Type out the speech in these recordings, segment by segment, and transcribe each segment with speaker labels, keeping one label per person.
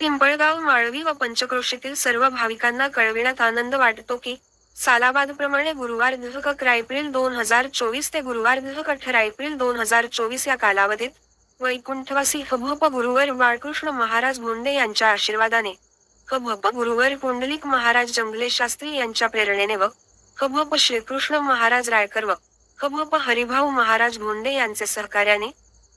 Speaker 1: पिंपळगाव माळवी व पंचक्रोशीतील सर्व भाविकांना कळविण्यात आनंद वाटतो की सालाबादप्रमाणे गुरुवार दिनांक अकरा एप्रिल दोन हजार चोवीस ते गुरुवार दिनांक अठरा एप्रिल दोन हजार चोवीस या कालावधीत वैकुंठवासी हभप गुरुवर बाळकृष्ण महाराज भोंडे यांच्या आशीर्वादाने हभप गुरुवर पुंडलिक महाराज जंगले शास्त्री यांच्या प्रेरणेने व हभप श्रीकृष्ण महाराज रायकर व हभप हरिभाऊ महाराज भोंडे यांचे सहकार्याने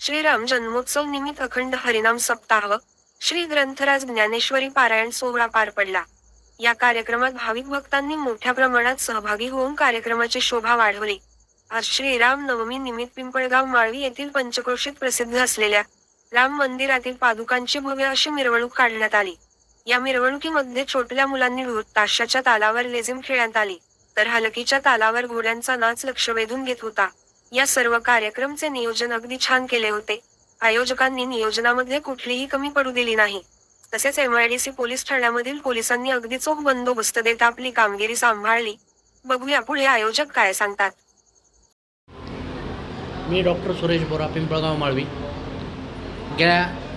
Speaker 1: श्रीराम जन्मोत्सव निमित्त अखंड हरिनाम सप्ताह व श्री ग्रंथराज ज्ञानेश्वरी पारायण सोहळा पार पडला. या कार्यक्रमात भाविक भक्तांनी मोठ्या प्रमाणात सहभागी होऊन कार्यक्रमाची शोभा वाढवली. आज श्रीराम नवमी निमित्त पिंपळगाव माळवी येथील पंचक्रोशीत प्रसिद्ध असलेल्या राम मंदिरातील पादुकांची भव्य अशी मिरवणूक काढण्यात आली. या मिरवणुकीमध्ये छोटल्या मुलांनी ताशाच्या तालावर लेझिम खेळण्यात आली. तर हलकीच्या तालावर घोड्यांचा नाच लक्ष वेधून घेत होता. या सर्व कार्यक्रमचे नियोजन अगदी छान केले होते. आयोजकांनी नियोजनामध्ये कुठलीही कमी पडू दिली नाही. तसेच एमआयडीसी पोलीस ठाण्यामधील पोलिसांनी अगदी चोख बंदोबस्त देत आपली कामगिरी सांभाळली. बघूया पुढे आयोजक काय सांगतात.
Speaker 2: मी डॉक्टर सुरेश बोरा पिंपळगाव माळवी. गेल्या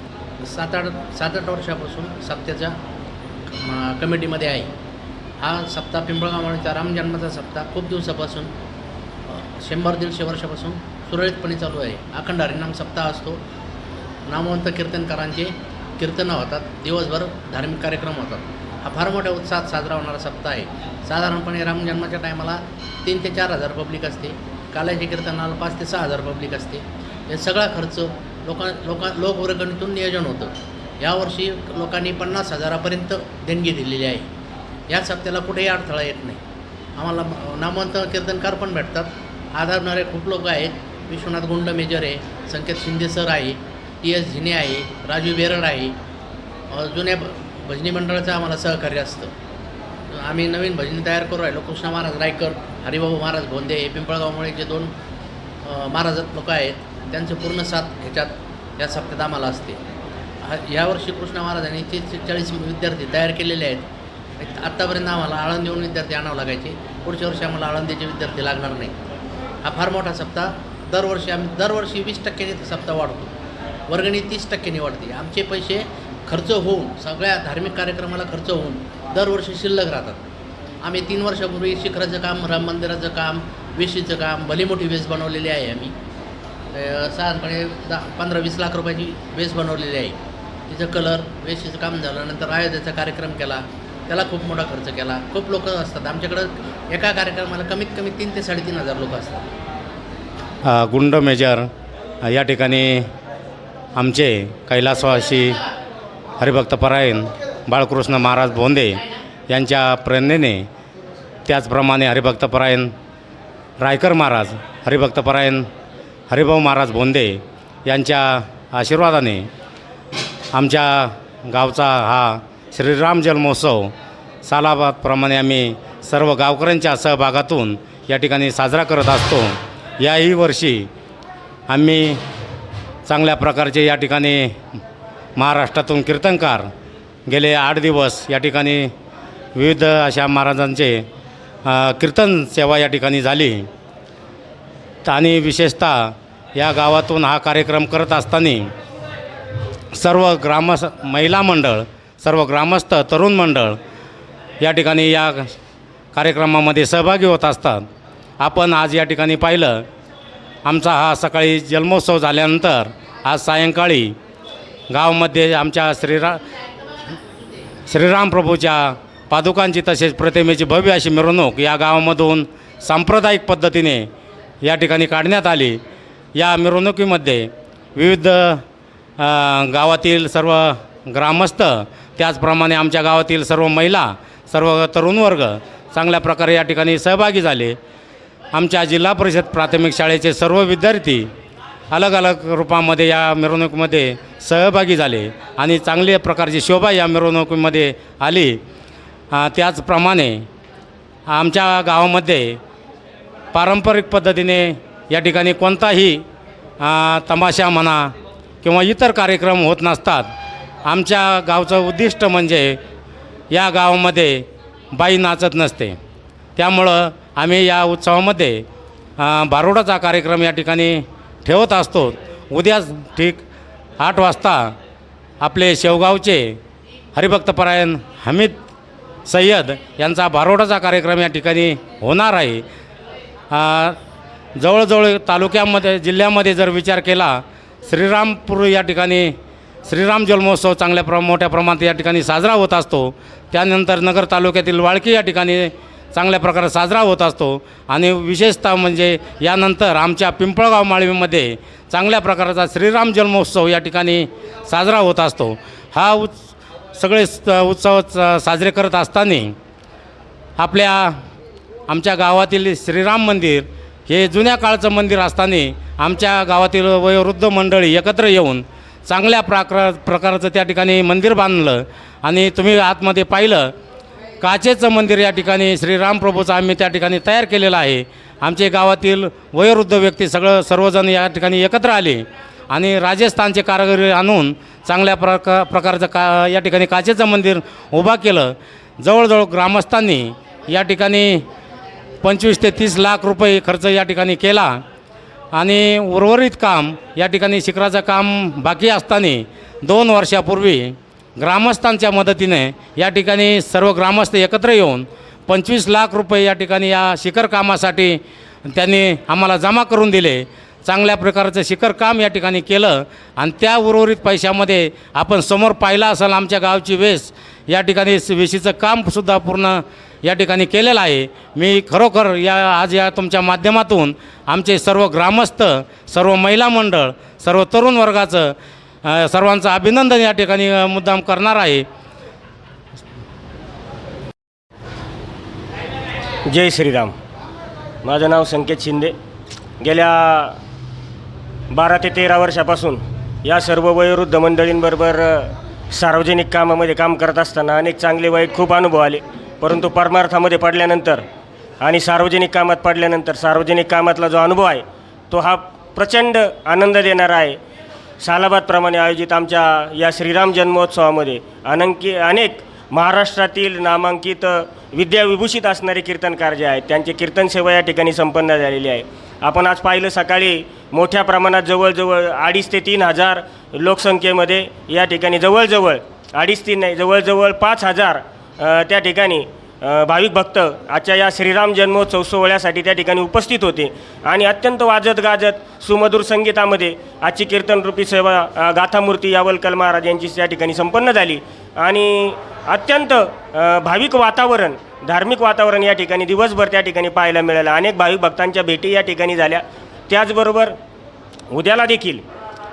Speaker 2: सात आठ सात आठ वर्षापासून सप्त्याच्या कमिटीमध्ये आहे. हा सप्ताह पिंपळगाव रामजन्माचा राम जन्माचा सप्ताह खूप दिवसापासून शंभर दीडशे वर्षापासून सुरळीतपणे चालू आहे. अखंड हरिनाम सप्ताह असतो. नामवंत कीर्तनकारांचे कीर्तनं होतात. दिवसभर धार्मिक कार्यक्रम होतात. हा फार मोठ्या उत्साहात साजरा होणारा सप्ताह आहे. साधारणपणे राम जन्माच्या टायमाला तीन ते चार हजार पब्लिक असते. काल्याच्या कीर्तनाला पाच ते सहा हजार पब्लिक असते. हे सगळा खर्च लोकां लोकां लोकवर्गणीतून नियोजन होतं. यावर्षी लोकांनी पन्नास हजारापर्यंत देणगी दिलेली आहे. या सप्त्याला कुठेही अडथळा येत नाही. आम्हाला नामवंत कीर्तनकार पण भेटतात. आधारणारे खूप लोक आहेत. विश्वनाथ गुंड मेजर आहे संकेत शिंदे सर आहे टी एस झिने आहे राजू बेरड आहे. जुन्या भ- भजनी मंडळाचं आम्हाला सहकार्य असतं. आम्ही नवीन भजनी तयार करू राहिलो. कृष्ण महाराज रायकर हरिबाबू महाराज भोंदे हे पिंपळगावमुळे जे दोन महाराज लोक आहेत त्यांचं पूर्ण साथ ह्याच्यात या सप्त्यात आम्हाला असते. हा यावर्षी कृष्ण महाराजांनी तीस चाळीस विद्यार्थी तयार केलेले आहेत. आत्तापर्यंत आम्हाला आळंदीहून विद्यार्थी आणावं लागायचे. पुढच्या वर्षी आम्हाला आळंदीचे विद्यार्थी लागणार नाही हा फार मोठा सप्ताह. दरवर्षी आम्ही दरवर्षी वीस टक्क्याने सप्ताह वाढतो. वर्गणी तीस टक्क्याने वाढते. आमचे पैसे खर्च होऊन सगळ्या धार्मिक कार्यक्रमाला खर्च होऊन दरवर्षी शिल्लक राहतात. आम्ही तीन वर्षापूर्वी शिखराचं काम राम मंदिराचं काम वेशीचं काम भली मोठी वेस बनवलेली आहे आम्ही. साधारणपणे दहा पंधरा वीस लाख रुपयाची वेस बनवलेली आहे. तिचं कलर वेशीचं काम झालं नंतर आयोध्याचा कार्यक्रम केला. त्याला खूप मोठा खर्च केला. खूप लोक असतात. आमच्याकडं एका कार्यक्रमाला कमीत कमी तीन ते साडेतीन हजार लोक असतात.
Speaker 3: गुंड मेजर या ठिकाणी आमचे कैलासवासी हरिभक्तपरायण बाळकृष्ण महाराज भोंदे यांच्या प्रेरणेने त्याचप्रमाणे हरिभक्तपरायण रायकर महाराज हरिभक्तपरायण हरिभाऊ महाराज भोंदे यांच्या आशीर्वादाने आमच्या गावचा हा श्रीराम जन्मोत्सव सालाबादप्रमाणे आम्ही सर्व गावकऱ्यांच्या सहभागातून या ठिकाणी साजरा करत असतो. याही वर्षी आम्ही चांगल्या प्रकारचे या ठिकाणी महाराष्ट्रातून कीर्तनकार गेले आठ दिवस. या ठिकाणी विविध अशा महाराजांचे कीर्तन सेवा या ठिकाणी झाली. आणि विशेषतः या गावातून हा कार्यक्रम करत असताना सर्व ग्रामस महिला मंडळ सर्व ग्रामस्थ तरुण मंडळ या ठिकाणी या कार्यक्रमामध्ये सहभागी होत असतात. आपण आज या ठिकाणी पाहिलं आमचा हा सकाळी जन्मोत्सव झाल्यानंतर आज सायंकाळी गावामध्ये आमच्या श्रीरा श्रीराम प्रभूच्या पादुकांची तसेच प्रतिमेची भव्य अशी मिरवणूक या गावामधून सांप्रदायिक पद्धतीने या ठिकाणी काढण्यात आली. या मिरवणुकीमध्ये विविध गावातील सर्व ग्रामस्थ त्याचप्रमाणे आमच्या गावातील सर्व महिला सर्व तरुण वर्ग चांगल्या प्रकारे या ठिकाणी सहभागी झाले. आमच्या जिल्हा परिषद प्राथमिक शाळेचे सर्व विद्यार्थी अलग अलग रूपामध्ये या मिरवणुकीमध्ये सहभागी झाले आणि चांगल्या प्रकारची शोभा या मिरवणुकीमध्ये आली. त्याचप्रमाणे आमच्या गावामध्ये पारंपरिक पद्धतीने या ठिकाणी कोणताही तमाशा म्हणा किंवा इतर कार्यक्रम होत नसतात. आमच्या गावचं उद्दिष्ट म्हणजे या गावामध्ये बाई नाचत नसते. त्यामुळं आम्ही या उत्सवामध्ये भारुडाचा कार्यक्रम या ठिकाणी ठेवत असतो. उद्या ठीक आठ वाजता आपले शेवगावचे हरिभक्तपरायण हमीद सय्यद यांचा भारोडाचा कार्यक्रम या ठिकाणी होणार आहे. जवळजवळ तालुक्यामध्ये जिल्ह्यामध्ये जर विचार केला श्रीरामपूर या ठिकाणी श्रीराम जन्मोत्सव चांगल्या प्र मोठ्या प्रमाणात या ठिकाणी साजरा होत असतो. त्यानंतर नगर तालुक्यातील वाळकी या ठिकाणी चांगल्या प्रकारे साजरा होत असतो. आणि विशेषतः म्हणजे यानंतर आमच्या पिंपळगाव माळवीमध्ये चांगल्या प्रकारचा श्रीराम जन्मोत्सव या ठिकाणी साजरा होत असतो. हा उत्स सगळे स- उत्सव साजरे करत असताना आपल्या आमच्या गावातील श्रीराम मंदिर हे जुन्या काळचं मंदिर असताना आमच्या गावातील वयोवृद्ध मंडळी एकत्र येऊन चांगल्या प्रकार प्रकारचं त्या ठिकाणी मंदिर बांधलं. आणि तुम्ही आतमध्ये पाहिलं काचेचं मंदिर या ठिकाणी श्रीराम प्रभूचं आम्ही त्या ठिकाणी तयार केलेलं आहे. आमचे गावातील वयोवृद्ध व्यक्ती सगळं सर्वजण या ठिकाणी एकत्र आले. आणि राजस्थानचे कारागिरी आणून चांगल्या प्रका प्रकारचं का या ठिकाणी काचेचं मंदिर उभा केलं. जवळजवळ ग्रामस्थांनी या ठिकाणी पंचवीस ते तीस लाख रुपये खर्च या ठिकाणी केला. आणि उर्वरित काम या ठिकाणी शिखराचं काम बाकी असताना दोन वर्षापूर्वी ग्रामस्थांच्या मदतीने या ठिकाणी सर्व ग्रामस्थ एकत्र येऊन पंचवीस लाख रुपये या ठिकाणी या शिखर कामासाठी त्यांनी आम्हाला जमा करून दिले. चांगल्या प्रकारचं शिखर काम या ठिकाणी केलं आणि त्या उर्वरित पैशामध्ये आपण समोर पाहिला असाल आमच्या गावची वेस या ठिकाणी वेशीचं कामसुद्धा पूर्ण या ठिकाणी केलेलं आहे. मी खरोखर या आज या तुमच्या माध्यमातून आमचे सर्व ग्रामस्थ सर्व महिला मंडळ सर्व तरुण वर्गाचं सर्वांचं अभिनंदन या ठिकाणी मुद्दाम करणार आहे.
Speaker 4: जय श्रीराम. माझं नाव संकेत शिंदे. गेल्या बारा ते तेरा वर्षापासून या सर्व वयोवृद्ध मंडळींबरोबर सार्वजनिक कामामध्ये काम करत असताना अनेक चांगले वाईट खूप अनुभव आले. परंतु परमार्थामध्ये पडल्यानंतर आणि सार्वजनिक कामात पडल्यानंतर सार्वजनिक कामातला जो अनुभव आहे तो हा प्रचंड आनंद देणारा आहे. सालाबादप्रमाणे आयोजित आमच्या या श्रीराम जन्मोत्सवामध्ये अनंकी अनेक महाराष्ट्रातील नामांकित विद्याविभूषित असणारे कीर्तनकार जे आहेत त्यांची कीर्तन सेवा या ठिकाणी संपन्न झालेली आहे. आपण आज पाहिलं सकाळी मोठ्या प्रमाणात जवळजवळ अडीच ते तीन हजार लोकसंख्येमध्ये या ठिकाणी जवळजवळ अडीच तीन नाही जवळजवळ पाच हजार त्या ठिकाणी भाविक भक्त आजच्या या श्रीराम जन्मोत्सव सोहळ्यासाठी त्या ठिकाणी उपस्थित होते. आणि अत्यंत वाजत गाजत सुमधुर संगीतामध्ये आजची कीर्तनरूपी सेवा गाथामूर्ती यावलकल महाराज यांची त्या ठिकाणी संपन्न झाली. आणि अत्यंत भाविक वातावरण धार्मिक वातावरण या ठिकाणी दिवसभर त्या ठिकाणी पाहायला मिळालं. अनेक भाविक भक्तांच्या भेटी या ठिकाणी झाल्या. त्याचबरोबर उद्याला देखील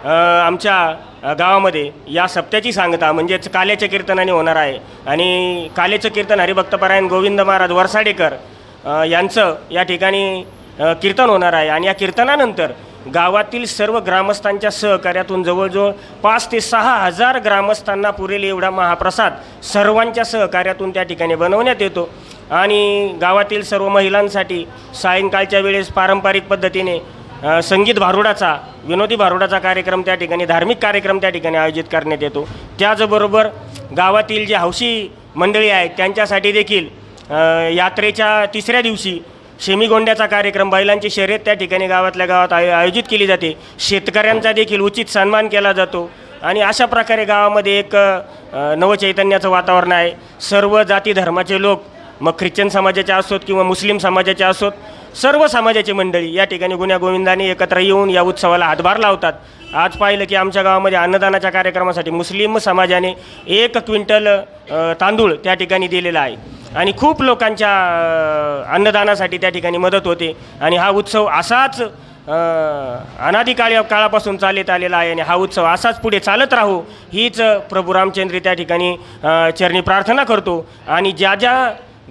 Speaker 4: आमच्या गावामध्ये या सप्त्याची सांगता म्हणजेच काल्याच्या कीर्तनाने होणार आहे. आणि कालेचं कीर्तन हरिभक्तपरायण गोविंद महाराज वरसाडेकर यांचं या ठिकाणी कीर्तन होणार आहे. आणि या कीर्तनानंतर गावातील सर्व ग्रामस्थांच्या सहकार्यातून जवळजवळ पाच ते सहा हजार ग्रामस्थांना पुरेल एवढा महाप्रसाद सर्वांच्या सहकार्यातून त्या ठिकाणी बनवण्यात येतो. आणि गावातील सर्व महिलांसाठी सायंकाळच्या वेळेस पारंपरिक पद्धतीने संगीत भारुडाचा विनोदी भारुडाचा कार्यक्रम त्या ठिकाणी धार्मिक कार्यक्रम त्या ठिकाणी आयोजित करण्यात येतो. त्याचबरोबर गावातील जे हौशी मंडळी आहेत त्यांच्यासाठी देखील यात्रेच्या तिसऱ्या दिवशी शेमीगोंड्याचा कार्यक्रम बैलांची शर्यत त्या ठिकाणी गावातल्या गावात आयो आयोजित केली जाते. शेतकऱ्यांचा देखील उचित सन्मान केला जातो. आणि अशा प्रकारे गावामध्ये एक नवचैतन्याचं वातावरण आहे. सर्व जाती धर्माचे लोक मग ख्रिश्चन समाजाचे असोत किंवा मुस्लिम समाजाचे असोत सर्व समाजाची मंडळी या ठिकाणी गुन्ह्या गोविंदाने एकत्र येऊन या उत्सवाला हातभार लावतात. आज पाहिलं की आमच्या गावामध्ये अन्नदानाच्या कार्यक्रमासाठी मुस्लिम समाजाने एक क्विंटल तांदूळ त्या ठिकाणी दिलेला आहे. आणि खूप लोकांच्या अन्नदानासाठी त्या ठिकाणी मदत होते. आणि हा उत्सव असाच अ, काळापासून चालत आलेला आहे आणि हा उत्सव असाच पुढे चालत राहू हीच प्रभू रामचंद्र त्या ठिकाणी चरणी प्रार्थना करतो. आणि ज्या ज्या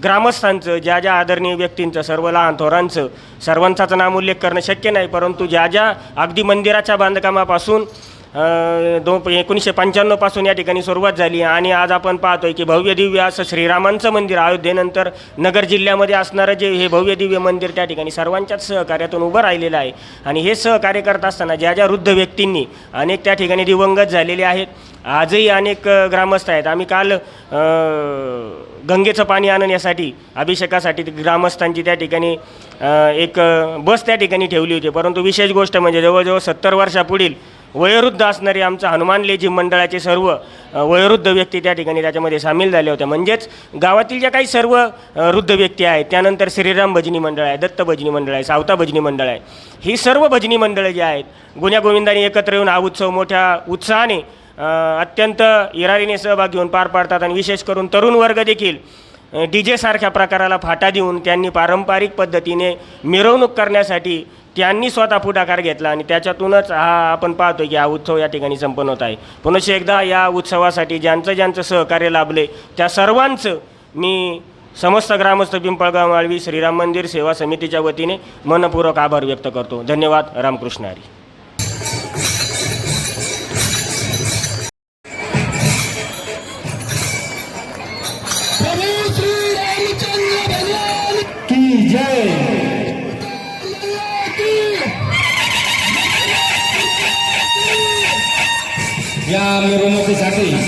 Speaker 4: ग्रामस्थांचं ज्या ज्या आदरणीय व्यक्तींचं सर्व लहान थोरांचं सर्वांचाच नाम उल्लेख करणं शक्य नाही परंतु ज्या ज्या अगदी मंदिराच्या बांधकामापासून दो एकोणीसशे पंच्याण्णवपासून या ठिकाणी सुरुवात झाली आणि आज आपण पाहतोय की भव्य दिव्य असं श्रीरामांचं मंदिर अयोध्येनंतर नगर जिल्ह्यामध्ये असणारं जे हे भव्य दिव्य मंदिर त्या ठिकाणी सर्वांच्याच सहकार्यातून उभं राहिलेलं आहे. आणि हे सहकार्य करत असताना ज्या ज्या वृद्ध व्यक्तींनी अनेक त्या ठिकाणी दिवंगत झालेले आहेत. आजही अनेक ग्रामस्थ आहेत. आम्ही काल गंगेचं पाणी आणण्यासाठी अभिषेकासाठी ग्रामस्थांची त्या ठिकाणी एक बस त्या ठिकाणी ठेवली होती. परंतु विशेष गोष्ट म्हणजे जवळजवळ सत्तर वर्षापुढील वयोवृद्ध असणारी आमचं हनुमान लेझिम मंडळाचे सर्व वयोवृद्ध व्यक्ती त्या ठिकाणी त्याच्यामध्ये सामील झाल्या होत्या म्हणजेच गावातील ज्या काही सर्व वृद्ध व्यक्ती आहेत त्यानंतर श्रीराम भजनी मंडळ आहे दत्त भजनी मंडळ आहे सावता भजनी मंडळ आहे. ही सर्व भजनी मंडळं जी आहेत गुण्यागोविंदाने एकत्र येऊन हा उत्सव मोठ्या उत्साहाने अत्यंत इरारीने सहभाग घेऊन पार पाडतात आणि विशेष करून तरुण वर्ग देखील डी जेसारख्या प्रकाराला फाटा देऊन त्यांनी पारंपरिक पद्धतीने मिरवणूक करण्यासाठी त्यांनी स्वतः पुढाकार घेतला आणि त्याच्यातूनच हा आपण पाहतो की हा उत्सव या ठिकाणी संपन्न होत आहे. पुनश्च एकदा या उत्सवासाठी ज्यांचं ज्यांचं सहकार्य लाभले त्या सर्वांचं मी समस्त ग्रामस्थ पिंपळगाव माळवी श्रीराम मंदिर सेवा समितीच्या वतीने मनपूर्वक आभार व्यक्त करतो. धन्यवाद. Ramakrishna Hari.
Speaker 5: ya mi rumah di.